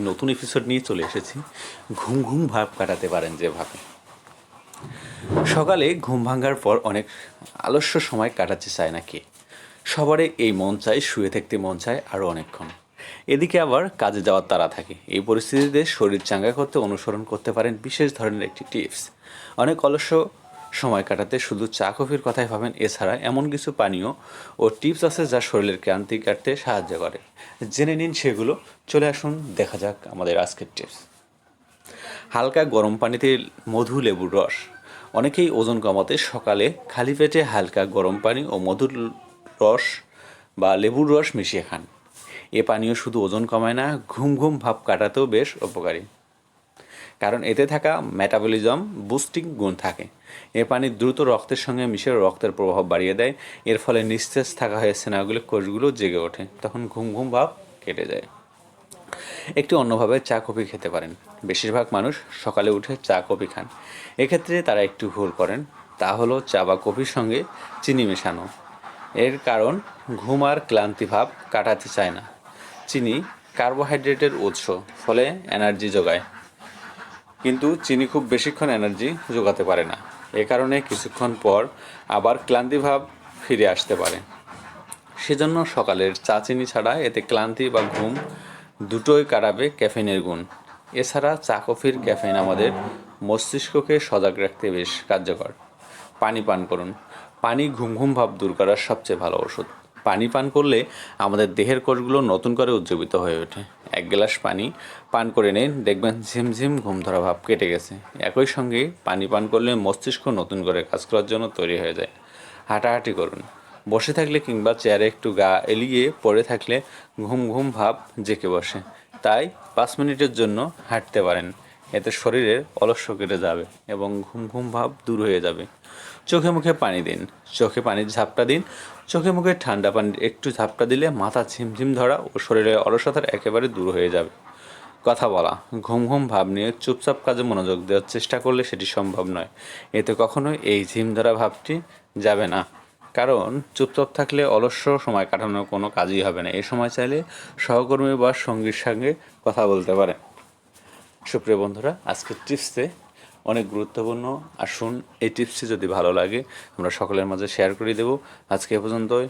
নতুন এপিসোড নিয়ে চলে এসেছি। ঘুম ঘুম ভাব কাটাতে পারেন যেভাবে। সকালে ঘুম ভাঙার পর অনেক আলস্য সময় কাটাতে চায় না কে সবারই এই মন চায়, শুয়ে থাকতে মন চায় আরও অনেকক্ষণ। এদিকে আবার কাজে যাওয়ার তারা থাকে। এই পরিস্থিতিতে শরীর চাঙ্গা করতে অনুসরণ করতে পারেন বিশেষ ধরনের একটি টিপস অনেক অলস্য সময় কাটাতে শুধু চা, কফির কথাই ভাবেন, এছাড়া এমন কিছু পানীয় ও টিপস আছে যা শরীরের ক্লান্তি কাটতে সাহায্য করে। জেনে নিন সেগুলো। চলে আসুন, দেখা যাক আমাদের আজকের টিপস। হালকা গরম পানিতে মধু লেবুর রস। অনেকেই ওজন কমাতে সকালে খালি পেটে হালকা গরম পানি ও মধুর রস বা লেবুর রস মিশিয়ে খান। এ পানীয় শুধু ওজন কমায় না, ঘুম ঘুম ভাব কাটাতেও বেশ উপকারী। কারণ এতে থাকা মেটাবলিজম বুস্টিং গুণ থাকে। এ পানি দ্রুত রক্তের সঙ্গে মিশে রক্তের প্রভাব বাড়িয়ে দেয়। এর ফলে নিস্তেজ থাকা হয়ে সেনাগুলো কোষগুলো জেগে ওঠে, তখন ঘুম ঘুম ভাব কেটে যায়। একটু অন্যভাবে চা, কফি খেতে পারেন। বেশিরভাগ মানুষ সকালে উঠে চা, কফি খান। এক্ষেত্রে তারা একটু ভুল করেন, তা হলো চা বা কফির সঙ্গে চিনি মেশানো। এর কারণ, ঘুম আর ক্লান্তি ভাব কাটাতে চায় না। চিনি কার্বোহাইড্রেটের উৎস, ফলে এনার্জি যোগায়। কিন্তু চিনি খুব বেশিক্ষণ এনার্জি যোগাতে পারে না। এ কারণে কিছুক্ষণ পর আবার ক্লান্তিভাব ফিরে আসতে পারে। সেজন্য সকালের চা চিনি ছাড়া এতে ক্লান্তি বা ঘুম দুটোই কাটাবে ক্যাফেনের গুণ। এছাড়া চা, কফির ক্যাফেন আমাদের মস্তিষ্ককে সজাগ রাখতে বেশ কার্যকর। পানি পান করুন। পানি ঘুম ঘুম ভাব দূর করার সবচেয়ে ভালো ওষুধ পানি পান করলে আমাদের দেহের কোষগুলো নতুন করে উজ্জীবিত হয়ে ওঠে। এক গ্লাস পানি পান করে নিন, দেখবেন ঝিমঝিম ঘুম ধরা ভাব কেটে গেছে। একই সঙ্গে পানি পান করলে মস্তিষ্ক নতুন করে কাজ করার জন্য তৈরি হয়ে যায়। হাঁটাহাঁটি করুন। বসে থাকলে কিংবা চেয়ারে একটু গা এলিয়ে পড়ে থাকলে ঘুম ঘুম ভাব জেকে বসে। তাই পাঁচ মিনিটের জন্য হাঁটতে পারেন। এতে শরীরের অলস্য কেটে যাবে এবং ঘুম ঘুম ভাব দূর হয়ে যাবে। চোখে মুখে পানি দিন। চোখে পানির ঝাপটা দিন। চোখে মুখে ঠান্ডা পানির একটু ঝাপটা দিলে মাথা ঝিমঝিম ধরা ও শরীরের অলসতার একেবারে দূর হয়ে যাবে। কথা বলা, ঘুম ঘুম ভাব নিয়ে চুপচাপ কাজে মনোযোগ দেওয়ার চেষ্টা করলে সেটি সম্ভব নয়। এতে কখনোই এই ঝিম ধরা ভাবটি যাবে না। কারণ চুপচাপ থাকলে অলস্য সময় কাটানোর কোনো কাজই হবে না। এই সময় চাইলে সহকর্মী বা সঙ্গীর সঙ্গে কথা বলতে পারেন। সুপ্রিয় বন্ধুরা, আজকের টিপসে অনেক গুরুত্বপূর্ণ। আসুন, এই টিপসটি যদি ভালো লাগে, আমরা সকলের মাঝে শেয়ার করে দেব। আজকে এ পর্যন্তই।